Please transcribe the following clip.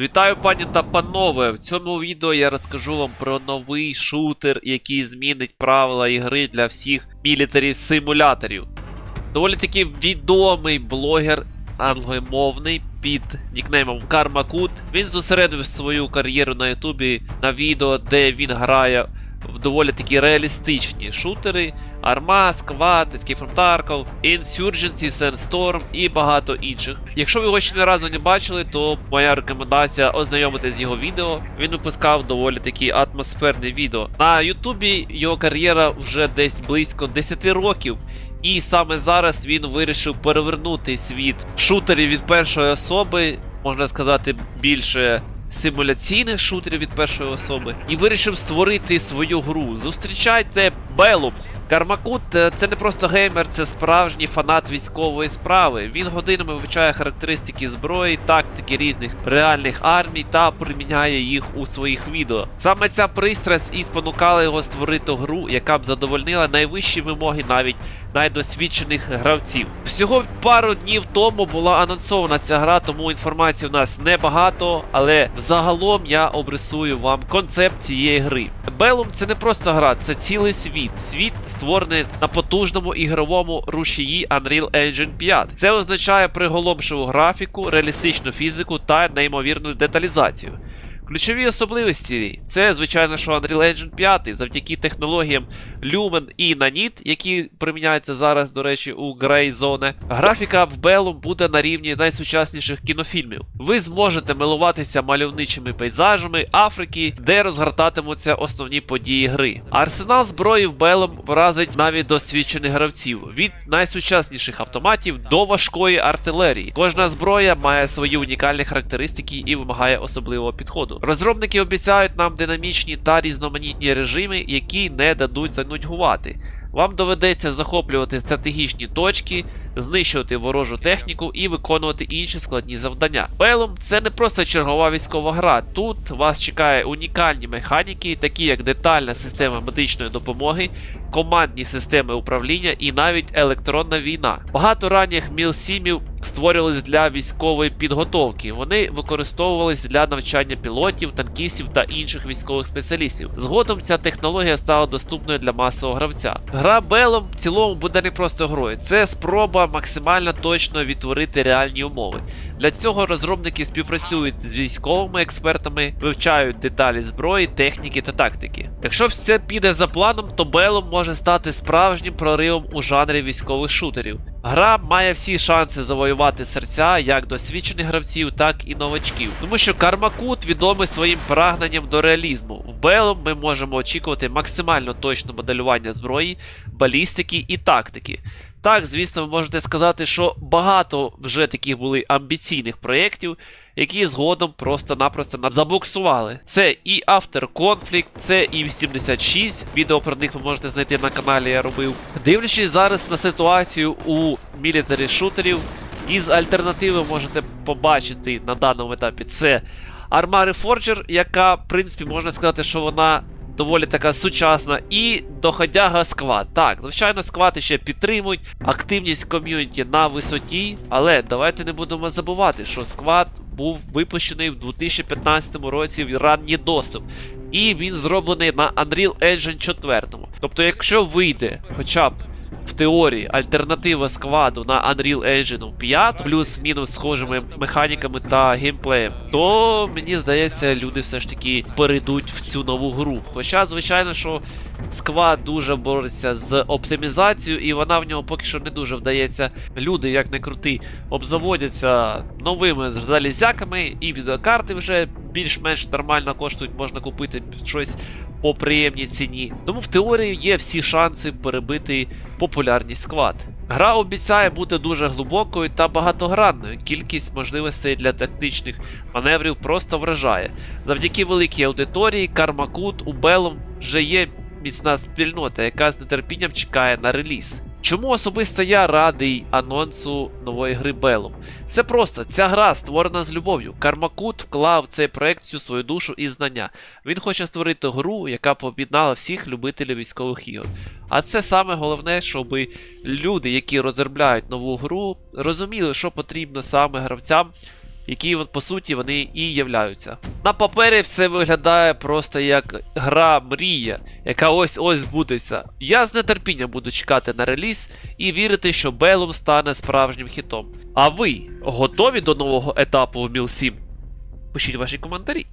Вітаю, пані та панове! В цьому відео я розкажу вам про новий шутер, який змінить правила ігри для всіх мілітарі симуляторів. Доволі таки відомий блогер англомовний під нікнеймом Кармакут. Він зосередив свою кар'єру на Ютубі на відео, де він грає в доволі такі реалістичні шутери. Arma, Squad, Escape from Tarkov, Insurgency, Sandstorm і багато інших. Якщо ви його ще не разу не бачили, то моя рекомендація ознайомитися з його відео. Він випускав доволі такі атмосферні відео. На Ютубі його кар'єра вже десь близько 10 років. І саме зараз він вирішив перевернути світ шутерів від першої особи, можна сказати, більше симуляційних шутерів від першої особи, і вирішив створити свою гру. Зустрічайте Белум. Кармакут е, це не просто геймер, це справжній фанат військової справи. Він годинами вивчає характеристики зброї, тактики різних реальних армій та приміняє їх у своїх відео. Саме ця пристрасть і спонукала його створити гру, яка б задовольнила найвищі вимоги навіть найдосвідчених гравців. Всього пару днів тому була анонсована ця гра, тому інформації у нас небагато, але взагалом я обрисую вам концепт цієї гри. Белум це не просто гра, це цілий світ. Світ створений на потужному ігровому рушії Unreal Engine 5. Це означає приголомшиву графіку, реалістичну фізику та неймовірну деталізацію. Ключові особливості це, звичайно, що Unreal Engine 5 завдяки технологіям Lumen і Nanit, які приміняються зараз, до речі, у Grey Графіка в Bellum буде на рівні найсучасніших кінофільмів. Ви зможете милуватися мальовничими пейзажами Африки, де розгортатимуться основні події гри. Арсенал зброї в Bellum вразить навіть досвідчених гравців від найсучасніших автоматів до важкої артилерії. Кожна зброя має свої унікальні характеристики і вимагає особливого підходу. Розробники обіцяють нам динамічні та різноманітні режими, які не дадуть занудьгувати. Вам доведеться захоплювати стратегічні точки, знищувати ворожу техніку і виконувати інші складні завдання. Белум це не просто чергова військова гра. Тут вас чекає унікальні механіки, такі як детальна система медичної допомоги, командні системи управління і навіть електронна війна. Багато ранніх мілсімів створювались для військової підготовки. Вони використовувались для навчання пілотів, танкістів та інших військових спеціалістів. Згодом ця технологія стала доступною для масового гравця. Гра Белом в цілому буде не просто грою, це спроба максимально точно відтворити реальні умови. Для цього розробники співпрацюють з військовими експертами, вивчають деталі зброї, техніки та тактики. Якщо все піде за планом, то Белом може стати справжнім проривом у жанрі військових шутерів. Гра має всі шанси завоювати серця як досвідчених гравців, так і новачків. Тому що Кармакут відомий своїм прагненням до реалізму. Белом ми можемо очікувати максимально точне моделювання зброї, балістики і тактики. Так, звісно, ви можете сказати, що багато вже таких були амбіційних проєктів, які згодом просто-напросто забуксували. Це і After Conflict, це і 86. Відео про них ви можете знайти на каналі, я робив. Дивлячись зараз на ситуацію у мілітарі шутерів, із альтернативи можете побачити на даному етапі це Arma Reforger, яка, в принципі, можна сказати, що вона доволі така сучасна. І доходяга сквад. Так, звичайно, сквати ще підтримують активність ком'юніті на висоті, але давайте не будемо забувати, що сквад був випущений в 2015 році в ранній доступ. І він зроблений на Unreal Engine 4. Тобто, якщо вийде хоча б в теорії альтернатива скваду на Unreal Engine 5, плюс-мінус схожими механіками та геймплеєм, то мені здається, люди все ж таки перейдуть в цю нову гру. Хоча, звичайно, що сквад дуже бореться з оптимізацією, і вона в нього поки що не дуже вдається. Люди, як не крути, обзаводяться новими залізяками, і відеокарти вже більш-менш нормально коштують, можна купити щось по приємній ціні. Тому в теорії є всі шанси перебити популярність сквад. Гра обіцяє бути дуже глибокою та багатогранною. Кількість можливостей для тактичних маневрів просто вражає. Завдяки великій аудиторії, Кармакут у Белом вже є міцна спільнота, яка з нетерпінням чекає на реліз. Чому особисто я радий анонсу нової гри Белом? Все просто, ця гра створена з любов'ю. Кармакут вклав цей проект всю свою душу і знання. Він хоче створити гру, яка поєднала всіх любителів військових ігор. А це саме головне, щоб люди, які розробляють нову гру, розуміли, що потрібно саме гравцям, які по суті вони і являються. На папері все виглядає просто як гра мрія, яка ось ось збудеться. Я з нетерпінням буду чекати на реліз і вірити, що Белум стане справжнім хітом. А ви готові до нового етапу в Міл 7? Пишіть ваші коментарі.